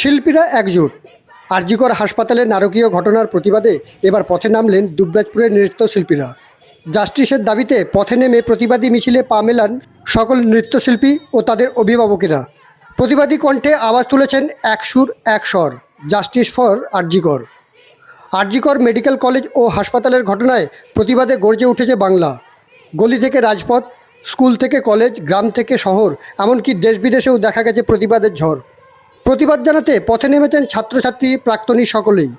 শিল্পীরা একজোট। আরজিকর হাসপাতালে নারকীয় ঘটনার প্রতিবাদে এবার পথে নামলেন দুবরাজপুরের নৃত্যশিল্পীরা। জাস্টিসের দাবিতে পথে নেমে প্রতিবাদী মিছিলে পা মেলান সকল নৃত্যশিল্পী ও তাদের অভিভাবকেরা। প্রতিবাদী কণ্ঠে আওয়াজ তুলেছেন এক সুর, এক স্বর, justice for RG Kar. RG Kar medical college ও হাসপাতালের ঘটনায় প্রতিবাদে গর্জে উঠেছে বাংলা। গলি থেকে রাজপথ, স্কুল থেকে কলেজ, গ্রাম থেকে শহর, এমনকি দেশ বিদেশেও দেখা গেছে প্রতিবাদের ঝড়। প্রতিবাদ জানাতে পথে নেমেছেন ছাত্রছাত্রী প্রাক্তনী সকলেই।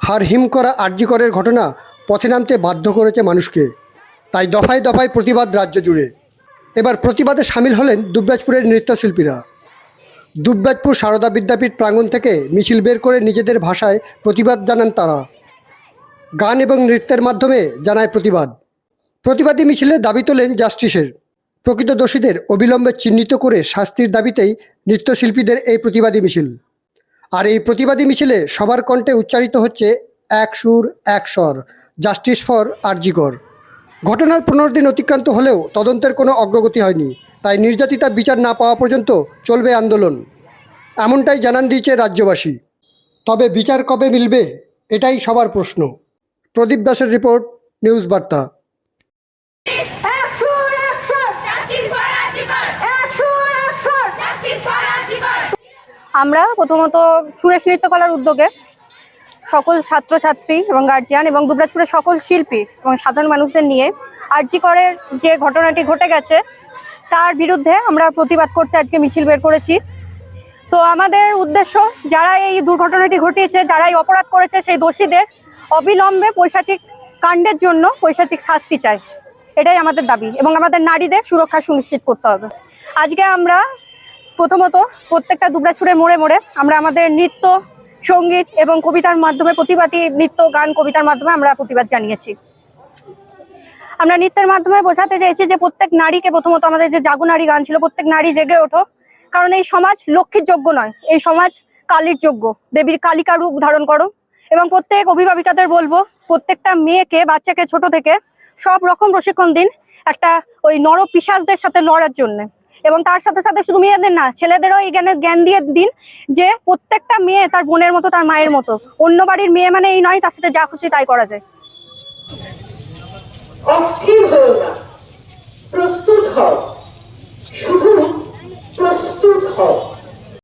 হার হিম করা আরজিকরের ঘটনা পথে নামতে বাধ্য করেছে মানুষকে। তাই দফায় দফায় প্রতিবাদ রাজ্য জুড়ে। এবার প্রতিবাদে সামিল হলেন দুবরাজপুরের নৃত্যশিল্পীরা। দুবরাজপুর সারদা বিদ্যাপীঠ প্রাঙ্গণ থেকে মিছিল বের করে নিজেদের ভাষায় প্রতিবাদ জানান তারা। গান এবং নৃত্যের মাধ্যমে জানায় প্রতিবাদ। প্রতিবাদী মিছিলে দাবি তোলেন জাস্টিসের। প্রকৃত দোষীদের অবিলম্বে চিহ্নিত করে শাস্তির দাবিতেই নৃত্যশিল্পীদের এই প্রতিবাদী মিছিল। আর এই প্রতিবাদী মিছিলে সবার কণ্ঠে উচ্চারিত হচ্ছে এক সুর, এক স্বর, জাস্টিস ফর আরজিকর ঘটনার পনেরো দিন অতিক্রান্ত হলেও তদন্তের কোনো অগ্রগতি হয়নি, তাই নির্যাতিতা বিচার না পাওয়া পর্যন্ত চলবে আন্দোলন। এমনটাই জানান দিয়েছে রাজ্যবাসী। তবে বিচার কবে মিলবে, এটাই সবার প্রশ্ন। প্রদীপ দাসের রিপোর্ট, নিউজ বার্তা। আমরা প্রথমত সুরেশ নৃত্যকলার উদ্যোগে সকল ছাত্রছাত্রী এবং গার্জিয়ান এবং দুবরাজপুরের সকল শিল্পী এবং সাধারণ মানুষদের নিয়ে আরজি করের যে ঘটনাটি ঘটে গেছে, তার বিরুদ্ধে আমরা প্রতিবাদ করতে আজকে মিছিল বের করেছি। তো আমাদের উদ্দেশ্য, যারা এই দুর্ঘটনাটি ঘটিয়েছে যারা এই অপরাধ করেছে সেই দোষীদের অবিলম্বে পৈশাচিক কাণ্ডের জন্য পৈশাচিক শাস্তি চাই। এটাই আমাদের দাবি এবং আমাদের নারীদের সুরক্ষা সুনিশ্চিত করতে হবে। আজকে আমরা প্রথমত প্রত্যেকটা দুবরাজপুরের মোড়ে মোড়ে আমরা আমাদের নৃত্য, সংগীত এবং কবিতার মাধ্যমে প্রতিবাদী নৃত্য, গান, কবিতার মাধ্যমে আমরা প্রতিবাদ জানিয়েছি। আমরা নৃত্যের মাধ্যমে বোঝাতে চাইছি যে প্রত্যেক নারীকে প্রথমত আমাদের যে জাগো নারী গান ছিল, প্রত্যেক নারী জেগে ওঠো। কারণ এই সমাজ লক্ষ্মীর যোগ্য নয়, এই সমাজ কালীর যোগ্য। দেবীর কালিকা রূপ ধারণ করো এবং প্রত্যেক অভিভাবিকাদের বলব, প্রত্যেকটা মেয়েকে, বাচ্চাকে, ছোট থেকে সব রকম প্রশিক্ষণ দিন একটা ওই নর পিসাজদের সাথে লড়ার জন্য। এবং তার সাথে সাথে শুধু মেয়েদের না, ছেলেদেরও এই জ্ঞান দিয়ে দিন যে প্রত্যেকটা মেয়ে তার বোনের মতো, তার মায়ের মতো। অন্য বাড়ির মেয়ে মানে এই নয়, তার সাথে যা খুশি তাই করা যায়। অস্থির হও প্রস্তুত হও।